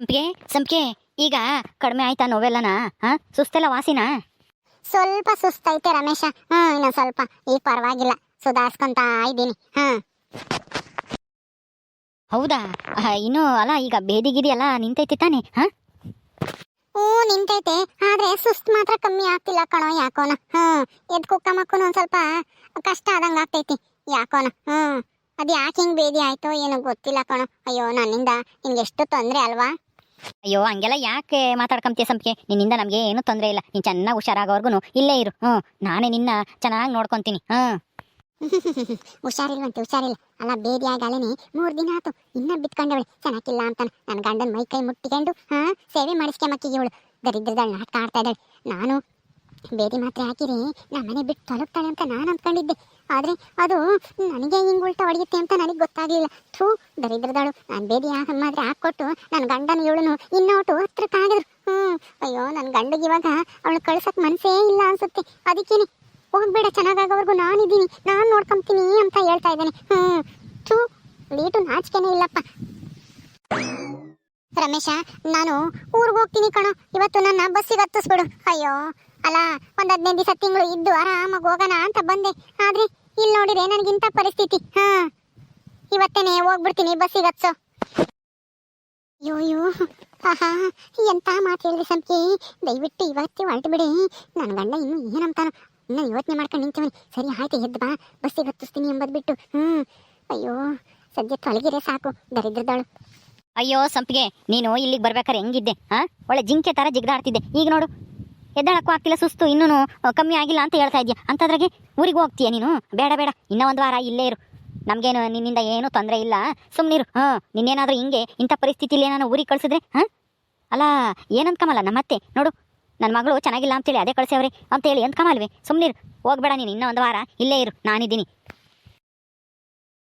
ಸಂಪಿಗೆ ಸಂಪಿಗೆ ಈಗ ಕಡಿಮೆ ಆಯ್ತಾ ನೋವೆಲ್ಲನ? ಹಾ ಸುಸ್ತೆಲ್ಲ ವಾಸಿನ? ಸ್ವಲ್ಪ ಸುಸ್ತೈತೆ ರಮೇಶ. ಹ್ಮ್ ಇನ್ನು ಸ್ವಲ್ಪ. ಈಗ ಪರವಾಗಿಲ್ಲ. ಸುಧಾರಿಸ್ಕೊಂತ ಇದ್ದೀನಿ. ಹಾ ಹೌದಾ? ಇನ್ನು ಅಲ್ಲ ಈಗ ಬೇದಿ ಗಿದಿ ಎಲ್ಲ ನಿಂತೈತಿ ತಾನೆ? ಹಾ ಹ್ಞೂ ನಿಂತೈತೆ. ಆದ್ರೆ ಸುಸ್ತ್ ಮಾತ್ರ ಕಮ್ಮಿ ಆಗ್ತಿಲ್ಲ ಕಣೋ ಯಾಕೋನ. ಹ್ಮ್. ಎದ್ ಕುಕ್ಕ ಮಕ್ಕನು ಒಂದ್ ಸ್ವಲ್ಪ ಕಷ್ಟ ಆದಂಗ ಆಗ್ತೈತಿ ಯಾಕೋನ. ಹ್ಮ್. ಅದ್ ಯಾಕೆ ಹಿಂಗ್ ಬೇದಿ ಆಯ್ತೋ ಏನೋ ಗೊತ್ತಿಲ್ಲ ಕಣೋ. ಅಯ್ಯೋ ನನ್ನಿಂದ ಹಿಂಗೆಷ್ಟು ಎಷ್ಟು ತೊಂದ್ರೆ ಅಲ್ವಾ? ಅಯ್ಯೋ, ಹಂಗೆಲ್ಲ ಯಾಕೆ ಮಾತಾಡ್ಕೊಂತೀಯ ಸಂಪಿಗೆ? ನಿನ್ನಿಂದ ನಮಗೆ ಏನು ತೊಂದರೆ ಇಲ್ಲ. ನೀನ್ ಚೆನ್ನಾಗಿ ಹುಷಾರಾಗೋವರ್ಗು ಇಲ್ಲೇ ಇರು. ಹ್ಮ್, ನಾನೇ ನಿನ್ನ ಚೆನ್ನಾಗಿ ನೋಡ್ಕೊತೀನಿ. ಹ್ಮ್. ಹುಷಾರಿಲ್ವಂತೆ, ಹುಷಾರಿಲ್ಲ. ಅಲ್ಲ, ಬೇದಿ ಆಗಲೇನೆ ಮೂರ್ ದಿನ ಆತು. ಇನ್ನ ಬಿತ್ಕೊಂಡವಳೆ. ಚೆನ್ನಾಗಿಲ್ಲ ಅಂತ ನನ್ನ ಗಂಡನ ಮೈ ಕೈ ಮುಟ್ಟಿಕೊಂಡು ಹಾ, ಸೇವೆ ಮಾಡಿಸ್ಕೊಂಬಕ್ಕಿಗೆ ಇವಳು. ದರಿದ್ರದಳು ನಾಟಕ ಕಾಡ್ತಾ ಇದ್ದಾಳೆ. ನಾನು ಬೇದಿ ಮಾತ್ರೆ ಹಾಕಿರಿ ನಮ್ಮನೆ ಬಿಟ್ಟು ತೊಲಗ್ತಾಳೆ ಅಂತ ನಾನು ಅಂದ್ಕೊಂಡಿದ್ದೆ. ಆದ್ರೆ ಅದು ನನಗೆ ಹಿಂಗ್ ಉಲ್ಟಾ ಹೊಡೆಯುತ್ತೆ ಅಂತ ನನಗೆ ಗೊತ್ತಾಗ್ಲಿಲ್ಲ. ಥೂ ದರಿದ್ರದಾಳು ನಾನು ಬೇದಿ ಹಾಕ ಮಾತ್ರೆ ಹಾಕೊಟ್ಟು ನನ್ನ ಗಂಡನ ಇವಳನು ಇನ್ನೋಟು ಹತ್ರಕ್ಕಾಗಿದ್ರು ಹ್ಮ್, ಅಯ್ಯೋ ನನ್ನ ಗಂಡಗೆ ಇವಾಗ ಅವಳು ಕಳ್ಸಕ್ ಮನ್ಸೇ ಇಲ್ಲ ಅನ್ಸುತ್ತೆ. ಅದಕ್ಕೇನೆ? ಹೋಗ್ಬೇಡ, ಚೆನ್ನಾಗಾಗೋವರೆಗೂ ನಾನಿದ್ದೀನಿ ನಾನು ನೋಡ್ಕೊಂತೀನಿ ಅಂತ ಹೇಳ್ತಾ ಇದ್ದಾನೆ. ಹ್ಮ್, ಥೂ ಲೀಟು ನಾಚಿಕೆನೇ ಇಲ್ಲಪ್ಪ. ರಮೇಶ, ನಾನು ಊರಿಗೆ ಹೋಗ್ತೀನಿ ಕಣೋ. ಇವತ್ತು ನನ್ನ ಬಸ್ಸಿಗೆ ಹತ್ತಿಸ್ಬಿಡು. ಅಯ್ಯೋ ಅಲ್ಲ ಒಂದ್ ಹದಿನೈದು ದಿವಸ ತಿಂಗಳು ಇದ್ದು ಆರಾಮಾಗಿ ಹೋಗೋಣ ಅಂತ ಬಂದೆ. ಆದ್ರೆ ಇಲ್ಲಿ ನೋಡಿದ್ರೆ ನನಗಿಂತ ಪರಿಸ್ಥಿತಿ, ಹಾ. ಇವತ್ತೇನೆ ಹೋಗ್ಬಿಡ್ತೀನಿ ಬಸ್ಸಿಗೆ ಅಯ್ಯೋ ಅಯ್ಯೋ ಆಹಾ, ಎಂತ ಮಾತು ಹೇಳಿದ್ರಿ ಸಂಪಿ ದಯವಿಟ್ಟು ಇವತ್ತೇ ಹೊರಟು ಬಿಡಿ. ನನ್ನ ಗಂಡ ಇನ್ನು ಏನಂತಾನೋ. ಇನ್ನು ಯೋಚನೆ ಮಾಡ್ಕೊಂಡು ನಿಂತವನಿ. ಸರಿ, ಆಯ್ತು, ಎದ್ದು ಬಾ. ಬಸ್ಸಿಗೆ ಹತ್ತಿಸ್ತೀನಿ ಎಂಬುದು ಬಿಟ್ಟು ಹ್ಮ್. ಅಯ್ಯೋ, ಸದ್ಯ ತೊಳಗಿರೇ ಸಾಕು ದರಿದ್ರದಳು ಅಯ್ಯೋ, ಸಂಪಿಗೆ, ನೀನು ಇಲ್ಲಿಗೆ ಬರ್ಬೇಕಾರೆ ಹೆಂಗಿದ್ದೆ ಹಾ ಒಳ್ಳೆ ಜಿಂಕೆ ತರ ಜಿಗ್ದಾಡ್ತಿದ್ದೆ. ಈಗ ನೋಡು. ಎದ್ದಾಳಕ್ಕೂ ಆಗ್ತಿಲ್ಲ, ಸುಸ್ತು ಇನ್ನೂ ಕಮ್ಮಿ ಆಗಿಲ್ಲ ಅಂತ ಹೇಳ್ತಾ ಇದೆಯಾ? ಅಂತದ್ರಾಗೆ ಊರಿಗೆ ಹೋಗ್ತೀಯ ನೀನು? ಬೇಡ ಬೇಡ, ಇನ್ನ ಒಂದು ವಾರ ಇಲ್ಲೇ ಇರು. ನಮಗೇನು, ನಿನ್ನಿಂದ ಏನೂ ತೊಂದರೆ ಇಲ್ಲ. ಸುಮ್ಮನಿರು ಹಾ, ನಿನ್ನೇನಾದರೂ ಹಿಂಗೆ ಇಂಥ ಪರಿಸ್ಥಿತಿಲಿ ನಾನು ಊರಿಗೆ ಕಳ್ಸಿದ್ರೆ, ಹಾಂ? ಅಲ್ಲ ನಮ್ಮ ಅತ್ತೆ? ನೋಡು ನನ್ನ ಮಗಳು ಚೆನ್ನಾಗಿಲ್ಲ ಅಂತೇಳಿ ಅದೇ ಕಳಿಸ್ಯಾವ್ರಿ ಅಂತೇಳಿ ಕಮಲ್ವಿ? ಸುಮ್ಮನಿರು ಹೋಗ್ಬೇಡ ನೀನು, ಇನ್ನೂ ಒಂದು ವಾರ ಇಲ್ಲೇ ಇರು. ನಾನಿದ್ದೀನಿ.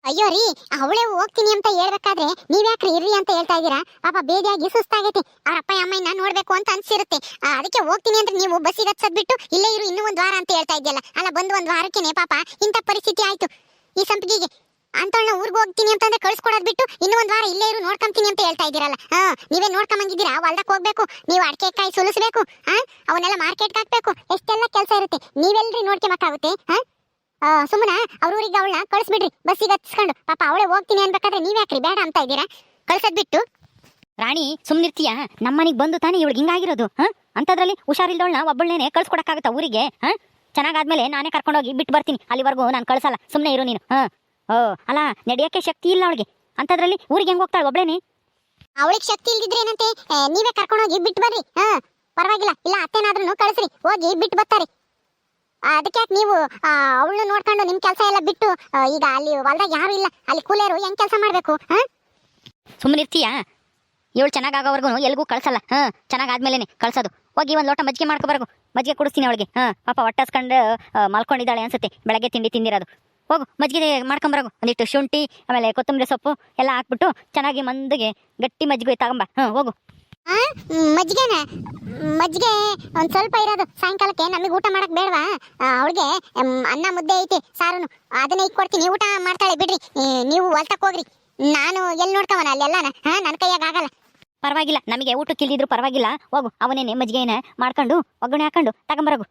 ಅಯ್ಯೋ ರೀ, ಅವಳೇ ಹೋಗ್ತೀನಿ ಅಂತ ಹೇಳ್ಬೇಕಾದ್ರೆ ನೀವ್ಯಾಕ್ರಿ ಇರ್ರಿ ಅಂತ ಹೇಳ್ತಾ ಇದ್ದೀರಾ? ಪಾಪ ಬೇದಿಯಾಗಿ ಸುಸ್ತಾಗೈತಿ. ಅವ್ರ ಅಪ್ಪ ಅಮ್ಮನ ನೋಡ್ಬೇಕು ಅಂತ ಅನ್ಸಿರುತ್ತೆ. ಅದಕ್ಕೆ ಹೋಗ್ತೀನಿ ಅಂದ್ರೆ ನೀವು ಬಸ್ಸಿಗೆ ಹತ್ಸದ್ ಬಿಟ್ಟು ಇಲ್ಲೇ ಇರು, ಇನ್ನೂ ಒಂದ್ ವಾರ ಅಂತ ಹೇಳ್ತಾ ಇದೆಯಲ್ಲ ಅಲ್ಲ, ಬಂದು ಒಂದು ವಾರಕ್ಕೇನೆ ಪಾಪ ಇಂಥ ಪರಿಸ್ಥಿತಿ ಆಯ್ತು. ಈ ಸಂಪಿಗೆಗೆ ಅಂತವಳನ್ನ ಊರಿಗೆ ಹೋಗ್ತೀನಿ ಅಂತಂದ್ರೆ ಕಳ್ಸ್ಕೊಡೋದ್ ಬಿಟ್ಟು ಇನ್ನೂ ಒಂದು ವಾರ ಇಲ್ಲೇ ಇರು ನೋಡ್ಕೊಂತೀನಿ ಅಂತ ಹೇಳ್ತಾ ಇದ್ದೀರಲ್ಲ. ಹಾ, ನೀವೇ ನೋಡ್ಕೊಂಬಂಗಿದ್ದೀರಾ ಹೊಲ್ದಕ್ಕೆ ಹೋಗ್ಬೇಕು, ನೀವು ಅಡಿಕೆ ಕಾಯಿ ಸುಲಿಸ್ಬೇಕು ಹಾ ಅವನ್ನೆಲ್ಲ ಮಾರ್ಕೆಟ್ಗೆ ಹಾಕ್ಬೇಕು. ಎಷ್ಟೆಲ್ಲ ಕೆಲಸ ಇರುತ್ತೆ. ನೀವೆಲ್ರಿ ನೋಡ್ಕೊಂಬಕ್ಕಾಗುತ್ತೆ ಹಾ? ಸುಮ್ಮನ ಅವ್ರ ಊರಿಗೆ ಅವಳನ್ನ ಕಳಿಸ್ಬಿಡ್ರಿ. ಬಸ್ಸಿಗೆ ಹತ್ಸ್ಕೊಂಡು. ಪಾಪ ಅವಳೇ ಹೋಗ್ತೀನಿ ಅನ್ಬೇಕಾದ್ರೆ ನೀವ್ಯಾಕ್ರಿ ಬೇಡ ಅಂತ ಇದ್ದೀರಾ? ಕಳ್ಸದ್ ಬಿಟ್ಟು. ರಾಣಿ ಸುಮ್ನಿರ್ತೀಯ ನಮ್ಮನಿಗೆ ಬಂದು ತಾನೇ ಇವಳಿಗೆ ಹಿಂಗಾಗಿರೋದು, ಹಾಂ? ಅಂಥದ್ರಲ್ಲಿ ಹುಷಾರಿಲ್ದವಳನ್ನ ಒಬ್ಬಳನ್ನೇ ಕಳ್ಸ್ಕೊಡಕ್ಕಾಗತ್ತ ಊರಿಗೆ, ಹಾಂ? ಚೆನ್ನಾಗಾದ್ಮೇಲೆ ನಾನೇ ಕರ್ಕೊಂಡೋಗಿ ಬಿಟ್ಟು ಬರ್ತೀನಿ. ಅಲ್ಲಿವರೆಗೂ ನಾನು ಕಳ್ಸಲ್ಲ. ಸುಮ್ಮನೆ ಇರು ನೀನು, ಹಾ? ಓ, ಅಲ್ಲ, ನಡೆಯೋಕ್ಕೆ ಶಕ್ತಿ ಇಲ್ಲ ಅವಳಿಗೆ. ಅಂತದ್ರಲ್ಲಿ ಊರಿಗೆ ಹೆಂಗೆ ಹೋಗ್ತಾಳೆ ಒಬ್ಳೇನೆ? ಅವಳಿಗೆ ಶಕ್ತಿ ಇಲ್ದಿದ್ರೆ ಏನಂತೆ? ನೀವೇ ಕರ್ಕೊಂಡೋಗಿ ಬಿಟ್ಟು ಬರ್ರಿ, ಹಾ? ಪರವಾಗಿಲ್ಲ. ಇಲ್ಲ ಅತ್ತೇನಾದ್ರೂ ಕಳಿಸ್ರಿ. ಹೋಗಿ ಬಿಟ್ಟು ಬರ್ತಾರೆ. ಅದಕ್ಕೆ ನೀವು ಅವಳು ನೋಡ್ಕೊಂಡು ನಿಮ್ ಕೆಲಸ ಎಲ್ಲ ಬಿಟ್ಟು ಈಗ ಅಲ್ಲಿ ಹೊಲ್ದಾಗ ಯಾರು ಇಲ್ಲ ಅಲ್ಲಿ ಕೂಲಿಯರು ಹೆಂಗ್ ಕೆಲಸ ಮಾಡ್ಬೇಕು ಸುಮ್ಮನೆ ಇರ್ತೀಯಾ? ಇವಳು ಚೆನ್ನಾಗಾಗೋವರೆಗೂ ಎಲ್ಗೂ ಕಳ್ಸಲ್ಲ ಹಾಂ? ಚೆನ್ನಾಗಾದ್ಮೇಲೆ ಕಳ್ಸೋದು. ಹೋಗಿ ಒಂದು ಲೋಟ ಮಜ್ಜಿಗೆ ಮಾಡ್ಕೊಬರ್ಗು ಮಜ್ಜಿಗೆ ಕುಡಿಸ್ತೀನಿ ಅವಳಿಗೆ ಹಾಂ? ಪಾಪ ಹೊಟ್ಟಸ್ಕೊಂಡು ಮಲ್ಕೊಂಡಿದ್ದಾಳೆ ಅನ್ಸುತ್ತೆ ಬೆಳಗ್ಗೆ ತಿಂಡಿ ತಿಂದಿರೋದು. ಹೋಗು ಮಜ್ಜಿಗೆ ಮಾಡ್ಕೊಂಬರಗು ಒಂದಿಷ್ಟು ಶುಂಠಿ ಆಮೇಲೆ ಕೊತ್ತಂಬರಿ ಸೊಪ್ಪು ಎಲ್ಲ ಹಾಕ್ಬಿಟ್ಟು ಚೆನ್ನಾಗಿ ಮಂದಿಗೆ ಗಟ್ಟಿ ಮಜ್ಜಿಗೆ ತಗೊಂಬ ಹಾಂ? ಹೋಗು. ಮಜ್ಜಿಗೆನ? ಮಜ್ಜಿಗೆ ಒಂದ್ ಸ್ವಲ್ಪ ಇರೋದು. ಸಾಯಂಕಾಲಕ್ಕೆ ನಮಗೆ ಊಟ ಮಾಡಕ್ ಬೇಡವಾ? ಅವಳಿಗೆ ಅನ್ನ ಮುದ್ದೆ ಐತಿ, ಸಾರುನು. ಅದನ್ನ ಇಟ್ಕೊಡ್ತೀನಿ. ಊಟ ಮಾಡ್ತಾಳೆ, ಬಿಡ್ರಿ. ನೀವು ಹೊಲ್ತಕ್ ಹೋಗ್ರಿ. ನಾನು ಎಲ್ಲಿ ನೋಡ್ಕವನ ಅಲ್ಲೆಲ್ಲನ ಹಾ ನನ್ನ ಕೈಯಾಗ ಆಗಲ್ಲ. ಪರವಾಗಿಲ್ಲ. ನಮಗೆ ಊಟ ಇಲ್ದಿದ್ರು ಪರವಾಗಿಲ್ಲ. ಹೋಗು, ಅವನೇನೆ ಮಜ್ಜಿಗೆನ ಮಾಡ್ಕೊಂಡು ಒಗ್ಗರಣೆ ಹಾಕೊಂಡು ತಗೊಂಬರಗು.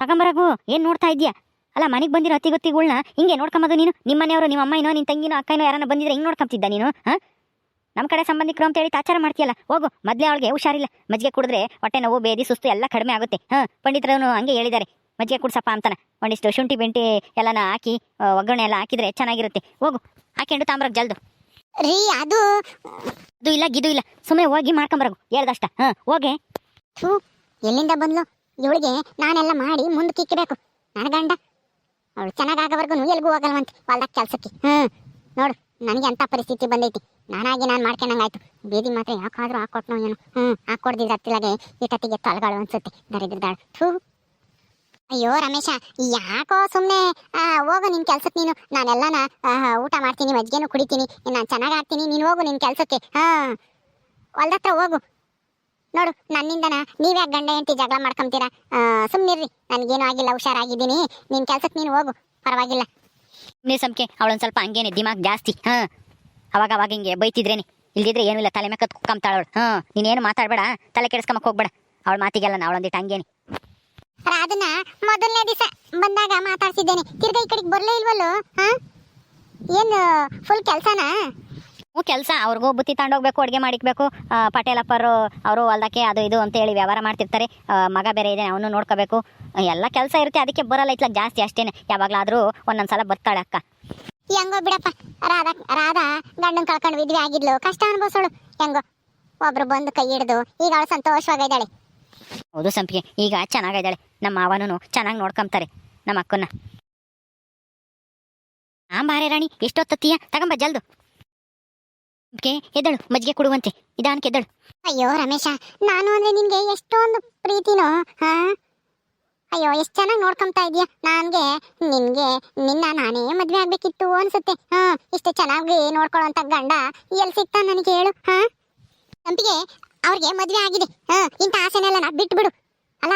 ತಗೊಂಬರಗು, ಏನು ನೋಡ್ತಾ ಇದೀಯಾ ಅಲ್ಲ, ಮನೆಗೆ ಬಂದಿರೋ ಅತಿ ಗೊತ್ತಿಗಳ್ನ ಹಿಂಗೆ ನೋಡ್ಕೊಂಬೋದು ನೀನು? ನಿಮ್ಮನೆಯವರು ನಿಮ್ಮ ಅಮ್ಮನೋ ನಿನ್ನ ತಂಗಿನೋ, ಅಕ್ಕನೋ ಯಾರನ್ನ ಬಂದಿದ್ರೆ ಹಿಂಗೆ ನೋಡ್ಕೊಂತಿದ್ದ ನೀನು? ಹಾಂ? ನಮ್ಮ ಕಡೆ ಸಂಬಂಧಿಕರು ಅಂತ ಹೇಳಿ ಆಚಾರ ಮಾಡ್ತೀಯಲ್ಲ ಹೋಗು. ಮೊದಲೇ ಅವಳಿಗೆ ಹುಷಾರಿಲ್ಲ. ಮಜ್ಜಿಗೆ ಕುಡಿದ್ರೆ ಹೊಟ್ಟೆ ನೋವು ಬೇದಿ ಸುಸ್ತು ಎಲ್ಲ ಕಡಿಮೆ ಆಗುತ್ತೆ. ಹಾಂ ಪಂಡಿತರನು ಹಂಗೆ ಹೇಳಿದ್ದಾರೆ. ಮಜ್ಜಿಗೆ ಕುಡ್ಸಪ್ಪ ಅಂತಾನೆ. ಒಂದಿಷ್ಟು ಶುಂಠಿ ಬೆಂಟಿ ಎಲ್ಲನ ಹಾಕಿ ಒಗ್ಗರಣೆ ಎಲ್ಲ ಹಾಕಿದ್ರೆ ಚೆನ್ನಾಗಿರುತ್ತೆ. ಹೋಗು. ಹಾಕೊಂಡು ತಾಮ್ರಕ್ಕೆ ಜಲ್ದು. ರೀ ಅದು ಅದು ಇಲ್ಲ ಗಿದು ಇಲ್ಲ. ಸುಮ್ಮನೆ ಹೋಗಿ ಮಾಡ್ಕೊಂಬರಗು. ಹೇಳ್ದಷ್ಟ. ಹಾಂ ಹೋಗೆ. ಥೂ ಎಲ್ಲಿಂದ ಬಂದ್ಲು? ಇವಳಿಗೆ ನಾನೆಲ್ಲ ಮಾಡಿ ಮುಂದೆ ಕಿಕ್ಕಬೇಕು. ನನ್ನ ಗಂಡ. ಅವಳು ಚೆನ್ನಾಗಾಗವರೆಗೂ ಎಲ್ಗೂ ಹೋಗಲ್ವಂತೆ. ಹೊಲ್ದಾಗ ಕೆಲಸಕ್ಕೆ. ಹ್ಞೂ ನೋಡು. ನನಗೆ ಅಂತ ಪರಿಸ್ಥಿತಿ ಬಂದೈತಿ? ನಾನಾಗಿ ನಾನು ಮಾಡ್ಕೊಂಡಂಗಾಯ್ತು. ಬೇದಿ ಮಾತ್ರ ಯಾಕಾದ್ರೂ ಹಾಕೊಟ್ನೋ ಏನೋ. ಹ್ಞೂ ಹಾಕೊಡ್ದಿದ್ರೆ ಹತ್ತಿಲಾಗೆ ಇಟ್ಟತ್ತಿಗೆ ತೊಲಗಾಳು ಅನ್ಸುತ್ತೆ. ದರಿದ್ರದಾಳು ಥೂ. ಅಯ್ಯೋ ರಮೇಶ, ಯಾಕೋ ಸುಮ್ಮನೆ ಹೋಗು ನಿನ್ ಕೆಲ್ಸಕ್ಕೆ ನೀನು. ನಾನೆಲ್ಲನ ಊಟ ಮಾಡ್ತೀನಿ, ಮಜ್ಜಿಗೆನೂ ಕುಡಿತೀನಿ. ನಾನು ಚೆನ್ನಾಗಿ ಆಡ್ತೀನಿ, ನೀನು ಹೋಗು ನಿನ್ ಕೆಲ್ಸಕ್ಕೆ. ಹಾ. ಹೊಲ್ದತ್ರ ಹೋಗು. ನೋಡು, ನನ್ನಿಂದನ ನೀವ್ಯಾಕೆ ಗಂಡ ಹೆಂಡತಿ ಜಗಳ ಮಾಡ್ಕೊಂತೀರಾ? ಸುಮ್ಮನಿರ್ರಿ ನನಗೇನು ಆಗಿಲ್ಲ, ಹುಷಾರಾಗಿದ್ದೀನಿ. ನಿನ್ ಕೆಲಸಕ್ಕೆ ನೀನು ಹೋಗು. ಪರವಾಗಿಲ್ಲ. ನೀ ಸಂಕೆ ಅವಳೊಂದು ಸ್ವಲ್ಪ ಹಂಗೇನೆ ದಿಮಾಗ್ ಜಾಸ್ತಿ, ಹಾಂ. ಅವಾಗ ಅವಾಗ ಹಿಂಗೆ ಬೈತಿದ್ರೇನಿ. ಇಲ್ದಿದ್ರೆ ಏನೂ ಇಲ್ಲ, ತಲೆ ಮೇಲೆ ಕುಕ್ಕಂತಾಳವಳು ಹಾ. ನೀನೇನು ಮಾತಾಡಬೇಡ, ತಲೆ ಕೆಡಿಸ್ಕೊಂಬಕ್ ಹೋಗ್ಬೇಡ. ಅವಳ ಮಾತಿಗೆಲ್ಲ ಅವಳೊಂದಿಟ್ಟು ಹಂಗೇನಿ. ಅದನ್ನ ಮೊದಲನೇ ದಿವಸ ಬಂದಾಗ ಮಾತಾಡ್ಸಿದ್ದೇನೆ. ತಿರ್ಗಾ ಈ ಕಡೆಗೆ ಬರಲೇ ಇಲ್ವಲ್ಲೋ, ಹಾ? ಏನು ಫುಲ್ ಕೆಲ್ಸನಾ? ಕೆಲಸ. ಅವ್ರಿಗೂ ಬುತ್ತಿ ತಗೊಂಡೋಗ್ಬೇಕು ಅಡುಗೆ ಮಾಡಿಕ್ಬೇಕು. ಪಟೇಲಪ್ಪರು ಅವರು ಹೊಲ್ದಕ್ಕೆ ಅದು ಇದು ಅಂತ ಹೇಳಿ ವ್ಯವಹಾರ ಮಾಡ್ತಿರ್ತಾರೆ. ಮಗ ಬೇರೆ ಇದೆ ಅವನು ನೋಡ್ಕೋಬೇಕು. ಎಲ್ಲ ಕೆಲಸ ಇರುತ್ತೆ ಅದಕ್ಕೆ ಬರಲ್ಲ. ಇತ್ಲಾಗ ಜಾಸ್ತಿ ಅಷ್ಟೇನೆ. ಯಾವಾಗಲಾದರೂ ಒಂದೊಂದ್ಸಲ ಬರ್ತಾಳೆ ಅಕ್ಕ. ಹೆಂಗೋ ಬಿಡಪ್ಪ. ರಾಧ ರಾಧಾ ಗಂಡನ್ ಕಳ್ಕೊಂಡು ವಿದ್ವೆ ಆಗಿದ್ಲು. ಕಷ್ಟ ಅನ್ಭವಿಸೋಳು. ಹೆಂಗೋ ಒಬ್ರು ಬಂದು ಕೈ ಹಿಡಿದು ಈಗ ಅವಳು ಸಂತೋಷವಾಗಿದ್ದಾಳೆ. ಹೌದು ಸಂಪಿಗೆ ಈಗ ಚೆನ್ನಾಗಿದ್ದಾಳೆ. ನಮ್ಮ ಮಾವನೂ ಚೆನ್ನಾಗಿ ನೋಡ್ಕೊಂತಾರೆ ನಮ್ಮ ಅಕ್ಕನ್ನ. ಆ ಬಾರೆ ರಾಣಿ ಎಷ್ಟೊತ್ತತ್ತೀಯ? ತಗೊಂಬ ಜಲ್ದು. ಎದ್ದಳು ಮಜ್ಜಿಗೆ ಕೊಡುವಂತೆ. ನಿಧಾನಕ್ಕೆ ಎದ್ದಳು. ಅಯ್ಯೋ ರಮೇಶ ನಾನು ಅಂದ್ರೆ ನಿನ್ಗೆ ಎಷ್ಟೊಂದು ಪ್ರೀತಿನೋ ಹಾ? ಅಯ್ಯೋ ಎಷ್ಟು ಚೆನ್ನಾಗಿ ನೋಡ್ಕೊಂತಾ ಇದೀಯ ನನ್ಗೆ ನಿನ್ಗೆ ನಿನ್ನ ನಾನೇ ಮದ್ವೆ ಆಗ್ಬೇಕಿತ್ತು ಅನ್ಸುತ್ತೆ. ಹಾ ಇಷ್ಟು ಚೆನ್ನಾಗಿ ನೋಡ್ಕೊಳ್ಳೋಂತ ಗಂಡ ಎಲ್ಲಿ ಸಿಗ್ತಾ ನನಗೆ ಹೇಳು ಹಾ? ಸಂಪಿಗೆ ಅವ್ರಿಗೆ ಮದ್ವೆ ಆಗಿದೆ. ಹಾ ಇಂಥ ಆಸೆನೆಲ್ಲ ನಾ ಬಿಟ್ಬಿಡು. ಅಲ್ಲ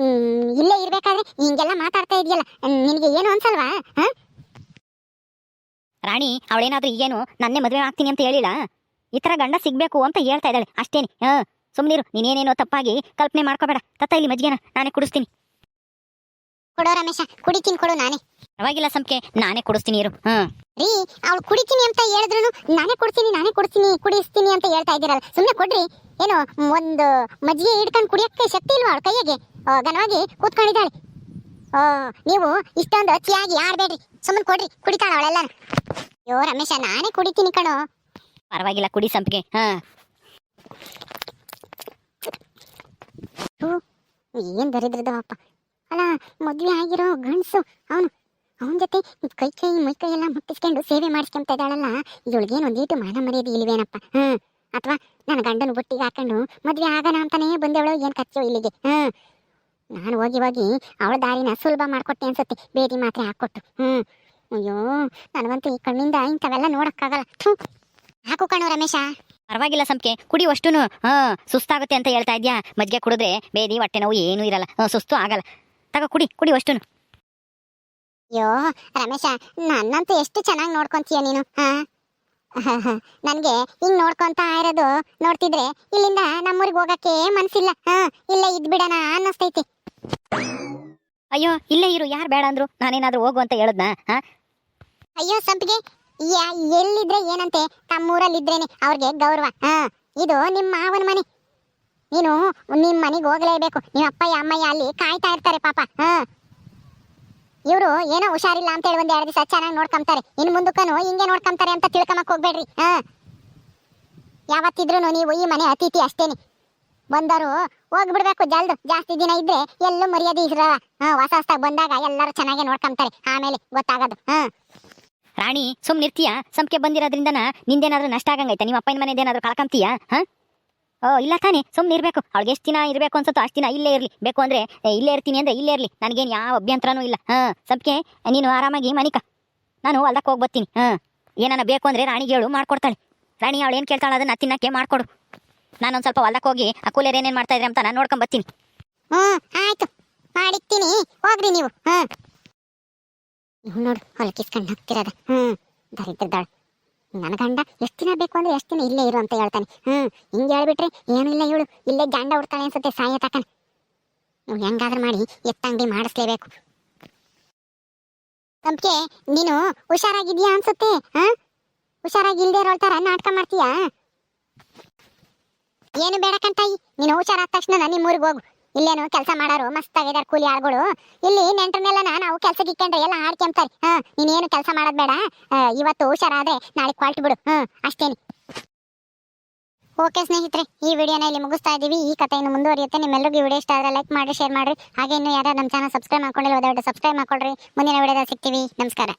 ಹ್ಮ್, ಇಲ್ಲೇ ಇರ್ಬೇಕಾದ್ರೆ ಹಿಂಗೆಲ್ಲ ಮಾತಾಡ್ತಾ ಇದೆಯಲ್ಲ. ನಿನ್ಗೆ ಏನು ಅನ್ಸಲ್ವಾ ಹಾ? ರಾಣಿ ಅವಳೇನಾದ್ರೂ ಏನು ನನ್ನೇ ಮದುವೆ ಆಗ್ತೀನಿ ಅಂತ ಹೇಳಿಲ್ಲ? ಈ ಥರ ಗಂಡ ಸಿಗ್ಬೇಕು ಅಂತ ಹೇಳ್ತಾ ಇದ್ದಾಳೆ. ಅಷ್ಟೇನೆ. ಹಾ ಸುಮ್ಮನಿರು ನೀನೇನೇನೋ ತಪ್ಪಾಗಿ ಕಲ್ಪನೆ ಮಾಡ್ಕೋಬೇಡ. ತತ್ತ ಇಲ್ಲಿ ಮಜ್ಜಿಗೆನ ನಾನೇ ಕುಡಿಸ್ತೀನಿ. ಕೊಡೋ ರಮೇಶ ಕುಡಿತೀನಿ ಕೊಡು ನಾನೇ. ಪರವಾಗಿಲ್ಲ ಸಂಪಿಗೆ ನಾನೇ ಕುಡಿಸ್ತೀನಿ ಇರು. ಹಾ. ರೀ ಅವಳು ಕುಡಿತೀನಿ ಅಂತ ಹೇಳಿದ್ರು ನಾನೇ ಕೊಡ್ತೀನಿ ನಾನೇ ಕೊಡ್ತೀನಿ ಕುಡಿಸ್ತೀನಿ ಅಂತ ಹೇಳ್ತಾ ಇದ್ದೀರಲ್ಲ. ಸುಮ್ಮನೆ ಕೊಡ್ರಿ. ಏನೋ ಒಂದು ಮಜ್ಜಿಗೆ ಹಿಡ್ಕೊಂಡು ಕುಡಿಯಕ್ಕೆ ಶಕ್ತಿ ಇಲ್ವಾ ಅವಳ ಕೈಯಾಗೆ? ಘನವಾಗಿ ಕೂತ್ಕೊಂಡಿದ್ದಾಳೆ. ನೀವು ಇಷ್ಟೊಂದು ಅತಿಯಾಗಿ ಆಡ್ಬೇಡ್ರಿ. ಸುಮ್ಮನೆ ಕೊಡ್ರಿ, ಕುಡಿತಾಳ ಅವಳೆಲ್ಲ. ಅಯ್ಯೋ, ರಮೇಶ, ನಾನೇ ಕುಡಿತೀನಿ ಕಣೋ. ಪರವಾಗಿಲ್ಲ, ಕುಡಿ ಸಂಪಿಗೆ. ಹಾ. ಏನ್ ದರಿದ್ರದವಪ್ಪ. ಅಲ್ಲ, ಮದ್ವೆ ಆಗಿರೋ ಗಂಡಸು, ಅವನು, ಅವನ ಜೊತೆ ಕೈ ಕೈ, ಮೈ ಕೈ ಎಲ್ಲ ಮುಟ್ಟಿಸ್ಕೊಂಡು ಸೇವೆ ಮಾಡಿಸ್ಕೊಂತ ಇದ್ದಾಳಲ್ಲ. ಇವಳಿಗೇನು ಒಂದೀಟು ಮಾನ ಮರ್ಯಾದೆ ಇಲ್ವೇನಪ್ಪ? ಹಾ. ಅಥವಾ ನನ್ನ ಗಂಡನ ಬುಟ್ಟಿಗೆ ಹಾಕೊಂಡು ಮದ್ವೆ ಆಗೋಣ ಅಂತಾನೇ ಬಂದವಳು? ಏನು ಕಚ್ಚೋ ಇಲ್ಲಿಗೆ? ಹ್ಮ್ ನಾನು ಹೋಗಿ ಹೋಗಿ ಅವಳ ದಾರಿನ ಸುಲಭ ಮಾಡ್ಕೊಟ್ಟೆ ಅನ್ಸುತ್ತೆ. ಬೇದಿ ಮಾತ್ರೆ ಹಾಕೊಟ್ಟು ಹ್ಮ್. ಅಯ್ಯೋ ನನಗಂತೂ ಈ ಕಣ್ಣಿಂದ ಇಂಥವೆಲ್ಲ ನೋಡಕ್ಕಾಗಲ್ಲ. ಥು. ಹಾಕು ಕಣು ರಮೇಶ. ಪರವಾಗಿಲ್ಲ ಸಂಪಿಗೆ ಕುಡಿ ಹಾಂ ಸುಸ್ತಾಗುತ್ತೆ ಅಂತ ಹೇಳ್ತಾ ಇದ್ಯಾ? ಮಜ್ಜಿಗೆ ಕುಡಿದ್ರೆ ಬೇದಿ ಹೊಟ್ಟೆ ನೋವು ಏನೂ ಇರಲ್ಲ. ಸುಸ್ತು ಆಗಲ್ಲ. ತಗೋ ಕುಡಿ ಕುಡಿ ಅಷ್ಟುನು ಅಯ್ಯೋ ರಮೇಶ ನನ್ನಂತೂ ಎಷ್ಟು ಚೆನ್ನಾಗಿ ನೋಡ್ಕೊಂತೀಯ ನೀನು ಹಾ? ನನ್ಗೆ ಹಿಂಗ್ ನೋಡ್ಕೊಂತ ಇರೋದು ನೋಡ್ತಿದ್ರೆ ಇಲ್ಲಿಂದ ನಮ್ಮೂರಿಗೆ ಹೋಗಕ್ಕೆ ಮನಸ್ಸಿಲ್ಲ ಹಾಂ? ಇಲ್ಲೇ ಇದ್ಬಿಡಣ ಅನ್ನಿಸ್ತೈತಿ. ಅಯ್ಯೋ, ಇಲ್ಲೇ ಇರು, ಯಾರು ಬೇಡ ಅಂದ್ರು? ನಾನೇನಾದ್ರೂ ಹೋಗು ಅಂತ ಹೇಳದ್ನಾ, ಹಾ? ಅಯ್ಯೋ, ಸಂಪಿಗೆ, ಯಾ, ಎಲ್ಲಿದ್ರೆ ಏನಂತೆ? ತಮ್ಮೂರಲ್ಲಿದ್ರೇನೆ ಅವ್ರಿಗೆ ಗೌರವ, ಹಾ? ಇದು ನಿಮ್ಮ ಮಾವನ ಮನೆ. ನೀನು ನಿಮ್ಮ ಮನೆಗೆ ಹೋಗ್ಲೇಬೇಕು. ನಿಮ್ಮ ಅಪ್ಪಯ್ಯ, ಅಮ್ಮಯ್ಯ ಅಲ್ಲಿ ಕಾಯ್ತಾ ಇರ್ತಾರೆ ಪಾಪ, ಹ? ಇವರು ಏನೋ ಹುಷಾರಿಲ್ಲ ಅಂತ ಹೇಳಿ ಒಂದ್ ಎರಡು ದಿವಸ ಚೆನ್ನಾಗಿ ನೋಡ್ಕೊಂತಾರೆ ಇನ್ ಮುಂದಕ್ಕನು ಹಿಂಗೆ ನೋಡ್ಕೊಂತಾರೆ ಅಂತ ತಿಳ್ಕೊಂಬಕ್ ಹೋಗ್ಬೇಡ್ರಿ, ಹಾ? ಯಾವತ್ತಿದ್ರು ನೀವು ಈ ಮನೆ ಅತಿಥಿ ಅಷ್ಟೇನೆ. ಬಂದರು. ಹೋಗ್ಬಿಡ್ಬೇಕು. ಜಲ್ದು ಜಾಸ್ತಿ ದಿನ ಇದ್ರೆ ಎಲ್ಲೂ ಮರ್ಯಾದೆ ಇರಲ್ಲ. ಹಾ, ಹೊಸ ಹೊಸ್ದಾಗ ಬಂದಾಗ ಎಲ್ಲರೂ ಚೆನ್ನಾಗಿ ನೋಡ್ಕೊಂತಾರೆ ಆಮೇಲೆ ಗೊತ್ತಾಗೋದು. ಹಾ. ರಾಣಿ ಸುಮ್ಮನೆ ಇರ್ತೀಯ ಸಂಪಿಗೆ ಬಂದಿರೋದ್ರಿಂದನ ನಿಂದೇನಾದ್ರೂ ನಷ್ಟ ಆಗಂಗೈತೆ ನಿಮ್ಮ ಅಪ್ಪನ ಮನೆದೇನಾದ್ರೂ ಕಳ್ಕೊಂತೀಯ ಹಾ? ಓ, ಇಲ್ಲ ತಾನೇ. ಸುಮ್ಮನೆ ಇರಬೇಕು ಅವ್ಳಿಗೆ ಎಷ್ಟು ದಿನ ಇರಬೇಕು ಅನ್ಸುತ್ತೋ ಅಷ್ಟು ದಿನ ಇಲ್ಲೇ ಇರಲಿ. ಬೇಕು ಅಂದ್ರೆ ಇಲ್ಲೇ ಇರ್ತೀನಿ ಅಂದರೆ ಇಲ್ಲೇ ಇರಲಿ. ನನಗೇನು ಯಾವ ಅಭ್ಯಂತರನೂ ಇಲ್ಲ. ಹಾಂ ಸಬ್ಕೆ ನೀನು ಆರಾಮಾಗಿ ಮನಿಕ. ನಾನು ಹೊಲ್ದಕ್ಕೆ ಹೋಗಿ ಬರ್ತೀನಿ ಹಾ. ಏನಾನ ಬೇಕು ಅಂದ್ರೆ ರಾಣಿಗೆ ಹೇಳು ಮಾಡ್ಕೊಡ್ತಾಳೆ. ರಾಣಿ ಅವಳು ಏನು ಕೇಳ್ತಾಳೆ ಅದನ್ನ ತಿನ್ನಕ್ಕೆ ಮಾಡ್ಕೊಡು. ನಾನೊಂದು ಸ್ವಲ್ಪ ಹೊಲಕ್ಕೆ ಹೋಗಿ ಆ ಕೂಲಿಯರ್ ಏನೇನು ಮಾಡ್ತಾ ಇದ್ರೆ ಅಂತ ನಾನು ನೋಡ್ಕೊಂಡ್ ಬರ್ತೀನಿ. ಹ್ಮ್ ಆಯ್ತು. ಮಾಡಿಕ್ತೀನಿ ಹೋಗ್ರಿ ನೀವು. ಇವ್ ನೋಡು ಹೊಲಕಿಸ್ಕೊಂಡು ಹಾಕ್ತಿರದ ಹ್ಮ್ ದರಿದ್ರದಾಳು ನನ್ನ ಗಂಡ ಎಷ್ಟು ದಿನ ಬೇಕು ಅಂದ್ರೆ ಎಷ್ಟು ದಿನ ಇಲ್ಲೇ ಇರು ಅಂತ ಹೇಳ್ತಾನೆ. ಹ್ಮ್ ಹಿಂಗೆ ಹೇಳ್ಬಿಟ್ರೆ ಏನೂ ಇಲ್ಲ ಇವಳು. ಇಲ್ಲೇ ಗಂಡ ಹುಡ್ತಾಳೆ ಅನ್ಸುತ್ತೆ ಸಾಯ ತಕನ್. ನೀವು ಹೆಂಗಾದ್ರೂ ಮಾಡಿ, ಎತ್ತಂಗಡಿ ಮಾಡಿಸ್ಲೇಬೇಕು. ನೀನು ಹುಷಾರಾಗಿದ್ಯಾ ಅನ್ಸುತ್ತೆ, ಹಾ? ಹುಷಾರಾಗಿ ಇಲ್ದೇ ಇರೋಳ್ತಾರ ನಾಟಕ ಮಾಡ್ತೀಯಾ? ಏನು ಬೇಡ ನೀನು ಹುಷಾರಾದ ತಕ್ಷಣ ನಿಮ್ಮ ಊರಿಗೆ ಹೋಗು. ಇಲ್ಲೇನು ಕೆಲಸ ಮಾಡಾರು, ಮಸ್ತ್ ಆಗಿದಾರ ಕೂಲಿ ಆಳ್ಗಳು. ಇಲ್ಲಿ ನೆಂಟ್ರನ್ನೆಲ್ಲ ನಾವು ಕೆಲ್ಸಕ್ಕೆ ಇಕ್ಕಂಡ್ರೆ ಎಲ್ಲ ಹಾಡ್ಕೊಂತಾರೆ ಹಾ, ನೀನೇನು ಕೆಲಸ ಮಾಡೋದ್ ಬೇಡ. ಇವತ್ತು ಹುಷಾರಾದ್ರೆ ನಾಳೆ ಕ್ವಾಲ್ಟಿ ಬಿಡು. ಹ್ಮ್, ಅಷ್ಟೇನೆ. ಓಕೆ ಸ್ನೇಹಿತರೆ, ಈ ವಿಡಿಯೋನ ಇಲ್ಲಿ ಮುಗಿಸ್ತಾ ಇದ್ದೀವಿ ಈ ಕಥೆ ಇನ್ನು ಮುಂದುವರಿಯುತ್ತೆ. ನಿಮ್ಮೆಲ್ಲರಿಗೂ ಈ ವಿಡಿಯೋ ಇಷ್ಟ ಆದರೆ ಲೈಕ್ ಮಾಡಿ ಶೇರ್ ಮಾಡಿರಿ. ಹಾಗೆ ಇನ್ನು ಯಾರು ನಮ್ಮ ಚಾನಲ್ ಸಬ್ಸ್ಕ್ರೈಬ್ ಮಾಡ್ಕೊಂಡಿಲ್ಲ ದಯವಿಟ್ಟು ಸಬ್ಸ್ಕ್ರೈಬ್ ಮಾಡ್ಕೊಳ್ರಿ. ಮುಂದಿನ ವಿಡಿಯೋದಲ್ಲಿ ಸಿಗ್ತೀವಿ. ನಮಸ್ಕಾರ.